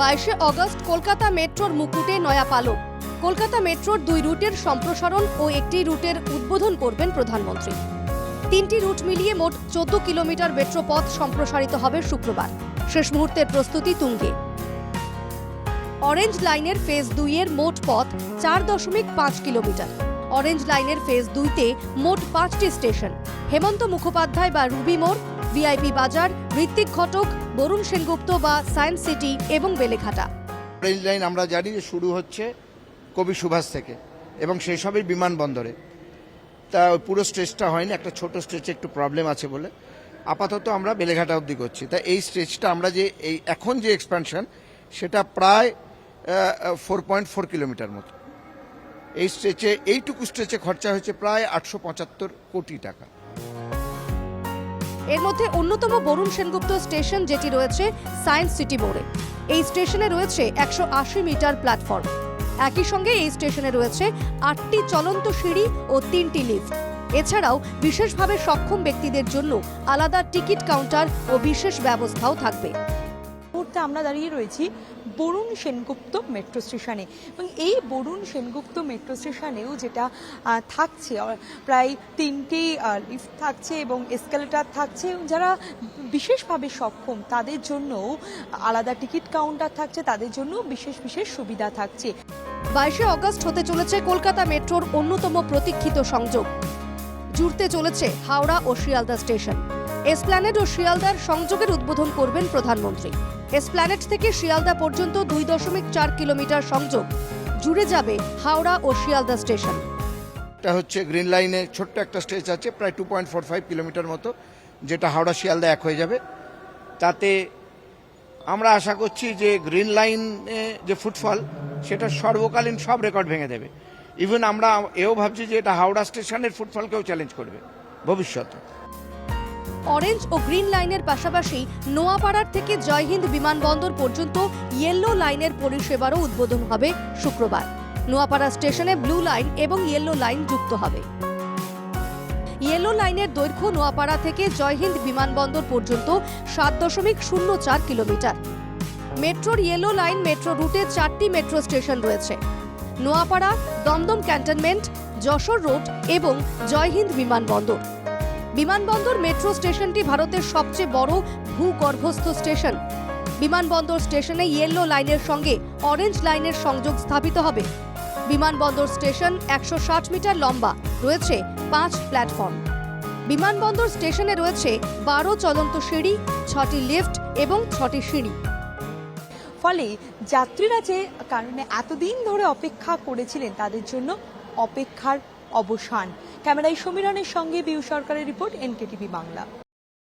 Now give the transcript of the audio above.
বাইশে অগস্ট কলকাতা মেট্রোর মুকুটে নয়া পালক কলকাতা মেট্রোর দুই রুটের সম্প্রসারণ ও একটি রুটের উদ্বোধন করবেন প্রধানমন্ত্রী। তিনটি রুট মিলিয়ে মোট চোদ্দ কিলোমিটার মেট্রো পথ সম্প্রসারিত হবে শুক্রবার। শেষ মুহূর্তের প্রস্তুতি তুঙ্গে। অরেঞ্জ লাইনের ফেজ দুইয়ের মোট পথ চার দশমিক পাঁচ কিলোমিটার। অরেঞ্জ লাইনের ফেজ দুইতে মোট পাঁচটি স্টেশন। হেমন্ত মুখোপাধ্যায় বা রুবি মোড়, ভিআইপি বাজার ঋত্বিক ঘটক, বরুণ সেনগুপ্ত বা সায়েন্স সিটি এবং বেলেঘাটা। রেল লাইন আমরা জানি যে শুরু হচ্ছে কবি সুভাষ থেকে এবং সেই সবই বিমানবন্দরে। তা পুরো স্ট্রেচটা হয়নি, একটা ছোট স্ট্রেচে একটু প্রবলেম আছে বলে। আপাতত আমরা বেলেঘাটা অবধি করছি। তা এই স্ট্রেচটা আমরা যে, এই এখন যে এক্সপ্যানশন সেটা প্রায় ফোর পয়েন্ট ফোর কিলোমিটার মতো। এই স্ট্রেচে, এইটুকু স্ট্রেচে খরচা হয়েছে প্রায় আটশো পঁচাত্তর কোটি টাকা। এর মধ্যে অন্যতম বরুণ সেনগুপ্ত স্টেশন যেটি রয়েছে সায়েন্স সিটি মোড়ে। এই স্টেশনে রয়েছে একশো আশি মিটার প্ল্যাটফর্ম। একই সঙ্গে এই স্টেশনে রয়েছে আটটি চলন্ত সিঁড়ি ও তিনটি লিফট। এছাড়াও বিশেষভাবে সক্ষম ব্যক্তিদের জন্য আলাদা টিকিট কাউন্টার ও বিশেষ ব্যবস্থাও থাকবে। মুহূর্তে আমরা দাঁড়িয়ে রয়েছি বরুণ সেনগুপ্ত মেট্রো স্টেশনে এবং এই বরুণ সেনগুপ্ত মেট্রো স্টেশনেও যেটা থাকছে প্রায় তিনটি লিফট থাকছে এবং এসকালেটার থাকছে যারা বিশেষভাবে সক্ষম তাদের জন্য আলাদা টিকিট কাউন্টার থাকছে, তাদের জন্য বিশেষ বিশেষ সুবিধা থাকছে। বাইশে অগস্ট হতে চলেছে কলকাতা মেট্রোর অন্যতম প্রতীক্ষিত সংযোগ। জুড়তে চলেছে হাওড়া ও শিয়ালদা স্টেশন। এসপ্ল্যানেড ও শিয়ালদার সংযোগের উদ্বোধন করবেন প্রধানমন্ত্রী। এসপ্ল্যানেড থেকে শিয়ালদা পর্যন্ত দুই দশমিক চার কিলোমিটার সংযোগ। জুড়ে যাবে হাওড়া ও শিয়ালদা স্টেশন। এটা হচ্ছে গ্রিন লাইনে ছোট্ট একটা স্ট্রেচ আছে, প্রায় two point four five kilometre মতো, যেটা হাওড়া শিয়ালদা এক হয়ে যাবে। তাতে আমরা আশা করছি যে গ্রিন লাইনে যে ফুটফল, সেটা সর্বকালীন সব রেকর্ড ভেঙে দেবে। ইভেন আমরা এও ভাবছি যে এটা হাওড়া স্টেশনের ফুটফলকেও চ্যালেঞ্জ করবে, ভবিষ্যতে। অরেঞ্জ ও গ্রিন লাইনের পাশাপাশি নোয়াপাড়ার থেকে জয়হিন্দ বিমানবন্দর পর্যন্ত ইয়েলো লাইনের পরিষেবারও উদ্বোধন হবে শুক্রবার। নোয়াপাড়া স্টেশনে ব্লু লাইন এবং ইয়েলো লাইন যুক্ত হবে। ইয়েলো লাইনের দৈর্ঘ্য নোয়াপাড়া থেকে জয়হিন্দ বিমানবন্দর পর্যন্ত সাত দশমিক শূন্য চার কিলোমিটার। মেট্রোর ইয়েলো লাইন মেট্রো রুটে চারটি মেট্রো স্টেশন রয়েছে। নোয়াপাড়া, দমদম ক্যান্টনমেন্ট, যশোর রোড এবং জয়হিন্দ বিমানবন্দর। বিমানবন্দর মেট্রো স্টেশনটি ভারতের সবচেয়ে বড় ভূগর্ভস্থ স্টেশন। বিমানবন্দর স্টেশনে ইয়েলো লাইনের সঙ্গে অরেঞ্জ লাইনের সংযোগ স্থাপিত হবে। বিমানবন্দর স্টেশন একশো ষাট মিটার লম্বা, রয়েছে পাঁচ প্ল্যাটফর্ম বিমানবন্দর স্টেশনে রয়েছে বারো চলন্ত সিঁড়ি, ছটি লিফট এবং ছটি সিঁড়ি। ফলে যাত্রীরা যে কারণে এতদিন ধরে অপেক্ষা করেছিলেন, তাদের জন্য অপেক্ষার অবসান। ক্যামেরায় সমীরণের সঙ্গে বিউ সরকারের রিপোর্ট এনকেটিভি বাংলা।